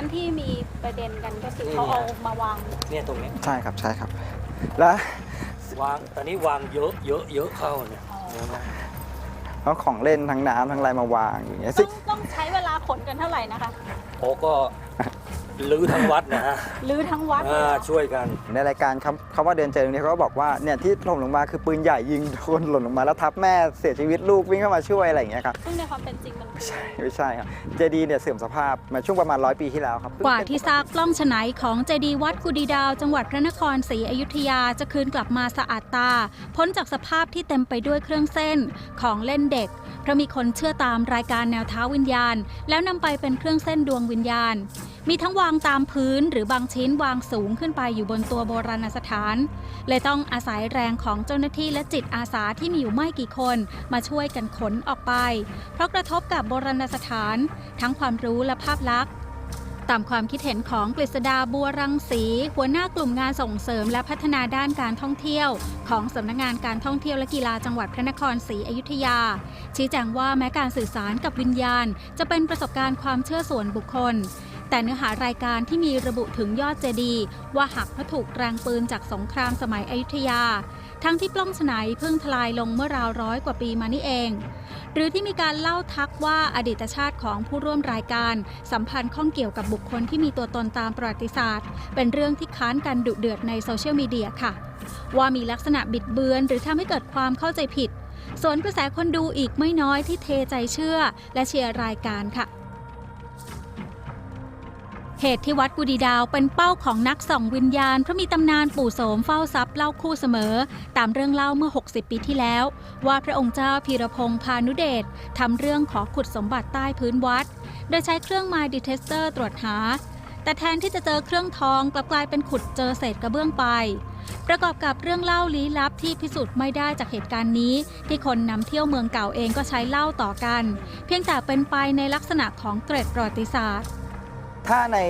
นั้นที่มีประเด็นกันก็คือเขาเอามาวาง เนี่ยตรงเนี้ยใช่ครับใช่ครับ แล้ววางตอนนี้วางเยอะเยอะเยอะเข้าเนี่ยอ๋อเห็นไหมเอาของเล่นทั้งน้ำทั้งอะไรมาวางอย่างเงี้ยต้ซึ่องงต้องใช้เวลาขนกันเท่าไหร่นะคะ โอ้ก็ ลื้อทั้งวัดนะฮะหรือทั้งวัดเลยอ่าเหรอช่วยกัน ในรายการคำคำว่าเดินเจอตรงนี้เขาก็บอกว่าเนี่ยที่หล่นลงมาคือปืนใหญ่ยิงโดนหล่นลงมาแล้วทับแม่เสียชีวิตลูกวิ่งเข้ามาช่วยอะไรอย่างเงี้ยครับซึ่งในความเป็นจริงมันคือไม่ใช่ครับเจดีย์เนี่ยเสื่อมสภาพมาช่วงประมาณร้อยปีที่แล้วครับกว่าที่ซากปล้องฉไนของเจดีย์วัดกุดีดาว จังหวัดพระนครศรีอยุธยาจะคืนกลับมาสะอาดตา พ้นจากสภาพที่เต็มไปด้วยเครื่องเส้นของเล่นเด็ก เพราะมีคนเชื่อตามรายการแนวเท้าวิญญาณ แล้วนำไปเป็นเครื่องเส้นดวงวิญญาณ มีทั้งวางตามพื้นหรือบางชิ้นวางสูงขึ้นไปอยู่บนตัวโบราณสถาน เลยต้องอาศัยแรงของเจ้าหน้าที่และจิตอาสาที่มีอยู่ไม่กี่คนมาช่วยกันขนออกไป เพราะกระทบกับโบราณสถาน ทั้งความรู้และภาพลักษณ์ตามความคิดเห็นของกฤษดาบัวรังสี หัวหน้ากลุ่มงานส่งเสริมและพัฒนาด้านการท่องเที่ยว ของสำนักงานการท่องเที่ยวและกีฬาจังหวัดพระนครศรีอยุธยา ชี้แจงว่าแม้การสื่อสารกับวิญญาณ จะเป็นประสบการณ์ความเชื่อส่วนบุคคล แต่เนื้อหารายการที่มีระบุถึงยอดเจดีย์ว่าหักเพราะถูกแรงปืนจากสงครามสมัยอยุธยา ทั้งที่ปล้องฉไนเพิ่งทลายลงเมื่อราวร้อยกว่าปีมานี่เอง หรือที่มีการเล่าทักว่าอดีตชาติของผู้ร่วมรายการ สัมพันธ์ข้องเกี่ยวกับบุคคลที่มีตัวตนตามประวัติศาสตร์ เป็นเรื่องที่ค้านกันดุเดือดในโซเชียลมีเดียค่ะ ว่ามีลักษณะบิดเบือน หรือทำให้เกิดความเข้าใจผิดส่วนกระแสคนดูอีกไม่น้อยที่เทใจเชื่อ และเชียร์รายการค่ะ เหตุที่วัดกุดีดาวเป็นเป้าของนักส่องวิญญาณเพราะมีตำนานปู่โสมเฝ้าทรัพย์เล่าคู่เสมอ ตามเรื่องเล่าเมื่อ 60 ปีที่แล้ว ว่าพระองค์เจ้าพีรพงษ์พานุเดชทำเรื่องขอขุดสมบัติใต้พื้นวัด โดยใช้เครื่อง My Detector ตรวจหา แต่แทนที่จะเจอเครื่องทองกลับกลายเป็นขุดเจอเศษกระเบื้องไป ประกอบกับเรื่องเล่าลี้ลับที่พิสูจน์ไม่ได้จากเหตุการณ์นี้ ที่คนนำเที่ยวเมืองเก่าเองก็ใช้เล่าต่อกัน เพียงแต่เป็นไปในลักษณะของเกร็ดประวัติศาสตร์ ถ้าใน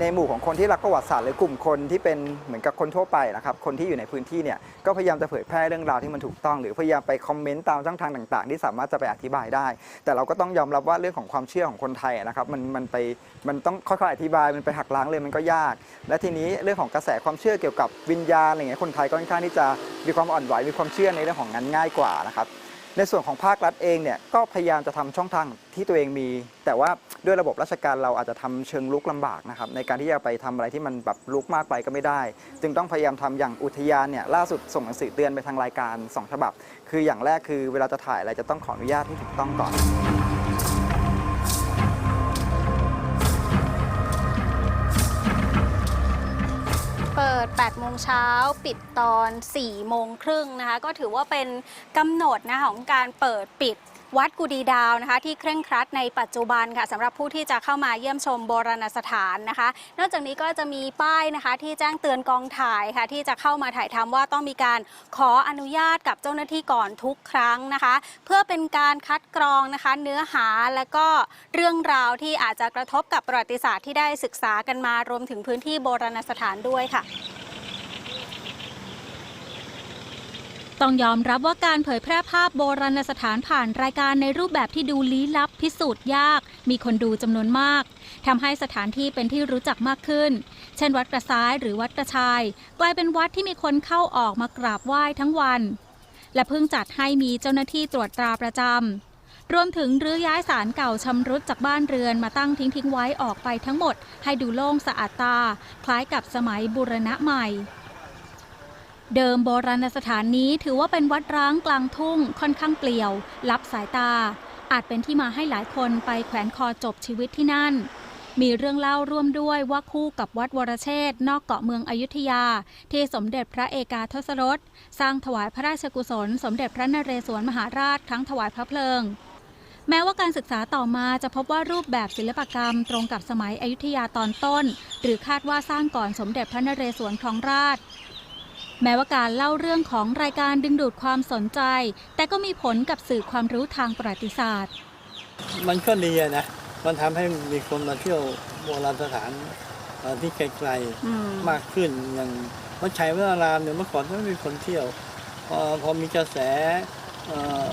ในหมู่ของคนที่รักประวัติศาสตร์หรือกลุ่มคนที่เป็นเหมือนกับคนทั่วไปนะครับคนที่อยู่ในพื้นที่เนี่ยก็พยายามจะเผยแพร่เรื่องราวที่มันถูกต้อง หรือพยายามไปคอมเมนต์ตามช่องทางต่าง ๆ ที่สามารถจะไปอธิบายได้ แต่เราก็ต้องยอมรับว่าเรื่องของความเชื่อของคนไทยนะครับมันมันไปมันต้องค่อยๆอธิบายมันไปหักล้างเลยมันก็ยาก และทีนี้เรื่องของกระแสความเชื่อเกี่ยวกับวิญญาณอะไรเงี้ยคนไทยก็ค่อนข้างที่จะมีความอ่อนไหวมีความเชื่อในเรื่องของนั้นง่ายกว่านะครับ ในส่วนของภาครัฐเองเนี่ยก็พยายามจะทำช่องทางที่ตัวเองมี แต่ว่าด้วยระบบราชการเราอาจจะทำเชิงลุกลำบากนะครับในการที่จะไปทำอะไรที่มันแบบลุกมากไปก็ไม่ได้ จึงต้องพยายามทำอย่างอุทยานเนี่ยล่าสุดส่งหนังสือเตือนไปทางรายการสองฉบับ คืออย่างแรกคือเวลาจะถ่ายอะไรจะต้องขออนุญาตที่ถูกต้องก่อน 8โมงเช้าปิดตอน4โมงครึ่งนะคะ ก็ถือว่าเป็นกำหนดนะคะของการเปิดปิดวัดกุดีดาวนะคะ ที่เคร่งครัดในปัจจุบันค่ะสำหรับผู้ที่จะเข้ามาเยี่ยมชมโบราณสถานนะคะ นอกจากนี้ก็จะมีป้ายนะคะ ที่แจ้งเตือนกองถ่ายค่ะ ที่จะเข้ามาถ่ายทำว่าต้องมีการขออนุญาตกับเจ้าหน้าที่ก่อนทุกครั้งนะคะ เพื่อเป็นการคัดกรองนะคะ เนื้อหาและก็เรื่องราวที่อาจจะกระทบกับประวัติศาสตร์ที่ได้ศึกษากันมารวมถึงพื้นที่โบราณสถานด้วยค่ะ ต้องยอมรับว่าการเผยแพร่ภาพโบราณสถานผ่านรายการในรูปแบบที่ดูลี้ลับพิสูจน์ยาก มีคนดูจำนวนมากทำให้สถานที่เป็นที่รู้จักมากขึ้น เช่นวัดกระซ้ายหรือวัดกระชาย กลายเป็นวัดที่มีคนเข้าออกมากราบไหว้ทั้งวัน และเพิ่งจัดให้มีเจ้าหน้าที่ตรวจตราประจำรวมถึงรื้อย้ายสารเก่าชำรุดจากบ้านเรือนมาตั้งทิ้งทิ้งไว้ออกไปทั้งหมด ให้ดูโล่งสะอาดตา คล้ายกับสมัยบูรณะใหม่ เดิมโบราณสถานนี้ถือว่าเป็นวัดร้างกลางทุ่งค่อนข้างเปลี่ยว ลับสายตา อาจเป็นที่มาให้หลายคนไปแขวนคอจบชีวิตที่นั่น มีเรื่องเล่าร่วมด้วยว่าคู่กับวัดวรเชษนอกเกาะเมืองอยุธยา ที่สมเด็จพระเอกาทศรสสร้างถวายพระราชกุศล สมเด็จพระนเรศวรมหาราชครั้งถวายพระเพลิง แม้ว่าการศึกษาต่อมาจะพบว่ารูปแบบศิลปกรรมตรงกับสมัยอยุธยาตอนต้น หรือคาดว่าสร้างก่อนสมเด็จพระนเรศวรครองราช แม้ว่าการเล่าเรื่องของรายการดึงดูดความสนใจ แต่ก็มีผลกับสื่อความรู้ทางประวัติศาสตร์ มันก็ดีอะนะ มันทำให้มีคนมาเที่ยวโบราณสถานเอ่อที่ไกลๆมากขึ้นอย่างวัดชัยวัดอารามเนี่ยเมื่อก่อนก็ไม่มีคนเที่ยวพอพอมีกระแสเอ่อ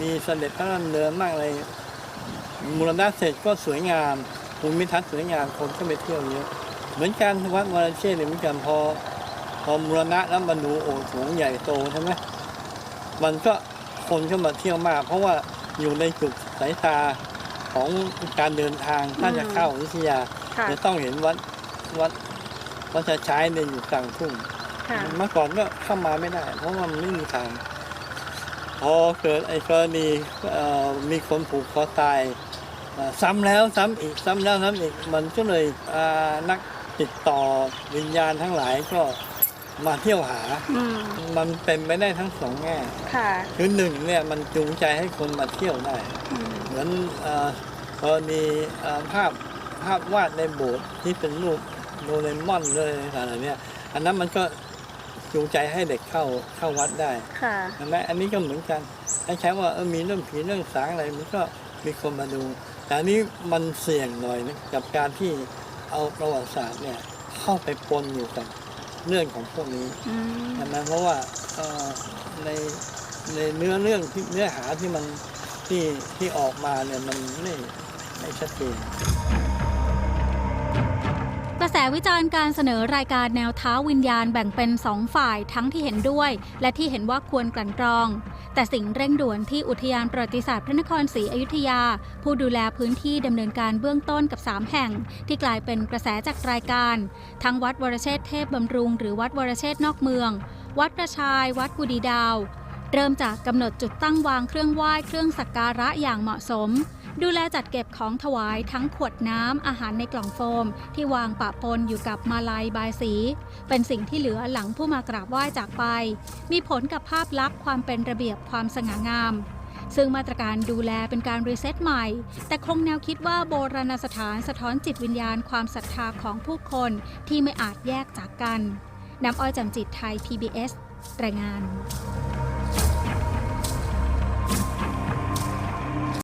มีเสด็จพระดำเนินมากอะไรมูลนาเสร็จก็สวยงามภูมิทัศน์สวยงามคนก็ไปเที่ยวเยอะเหมือนกันวัดวรเชษฐ์เนี่ยเหมือนกันพอ พอมูรณะแล้วมันดูโอ้โหใหญ่โตใช่ไหมมันก็คนก็มาเที่ยวมาก เพราะว่าอยู่ในจุดสายตาของการเดินทางถ้าจะเข้าอยุธยาค่ะจะต้องเห็นวัดวัดวัดจะใช้ในยอยู่กลางทุ่งค่ะเมื่อก่อนก็เข้ามาไม่ได้ เพราะว่ามันไม่มีทาง พอเกิดไอ้กรณีเอ่อมีคนผูกคอตายเอ่อซ้ำแล้วซ้ำอีกซ้ำแล้วซ้ำอีกมันก็เลยอ่านักติดต่อวิญญาณทั้งหลายก็ มาเที่ยวหา อืมมันเป็นไปได้ทั้งสองแง่ค่ะ คือหนึ่งเนี่ยมันจูงใจให้คนมาเที่ยวได้ อืมเหมือนเอ่อกรณีเอ่อภาพภาพวาดในโบสถ์ที่เป็นรูปโดเรมอนเลยอะไรเนี่ยอันนั้นมันก็จูงใจให้เด็กเข้าเข้าวัดได้ค่ะ ใช่ไหมอันนี้ก็เหมือนกันให้ใช้ว่าเออมีเรื่องผีเรื่องสางอะไรมันก็มีคนมาดู แต่อันนี้มันเสี่ยงหน่อยนะกับการที่เอาประวัติศาสตร์เนี่ยเข้าไปปนอยู่กับ เรื่องของพวกนี้อืมใช่ไหมเพราะว่าเอ่อในในเนื้อเรื่องที่เนื้อหาที่มันที่ที่ออกมาเนี่ยมันไม่ไม่ชัดเจนกระแสวิจารณ์การเสนอรายการแนวเท้าวิญญาณแบ่งเป็นสองฝ่ายทั้งที่เห็นด้วย และที่เห็นว่าควรกลั่นกรอง แต่สิ่งเร่งด่วนที่อุทยานประวัติศาสตร์พระนครศรีอยุธยา ผู้ดูแลพื้นที่ดำเนินการเบื้องต้นกับ 3 แห่ง ที่กลายเป็นกระแสจากรายการ ทั้งวัดวรเชษเทพบำรุง หรือวัดวรเชษนอกเมือง วัดประชาย วัดกุดีดาว เริ่มจากกำหนดจุดตั้งวางเครื่องไหว้เครื่องสักการะอย่างเหมาะสม ดูแลจัดเก็บของถวายทั้งขวดน้ำอาหารในกล่องโฟม ที่วางปะปนอยู่กับมาลัยบายสี เป็นสิ่งที่เหลือหลังผู้มากราบไหว้จากไป มีผลกับภาพลักษณ์ความเป็นระเบียบความสง่างาม ซึ่งมาตรการดูแลเป็นการรีเซ็ตใหม่ แต่คงแนวคิดว่าโบราณสถานสะท้อนจิตวิญญาณความศรัทธาของผู้คนที่ไม่อาจแยกจากกันน้ำอ้อยจำจิตไทย PBS รายงาน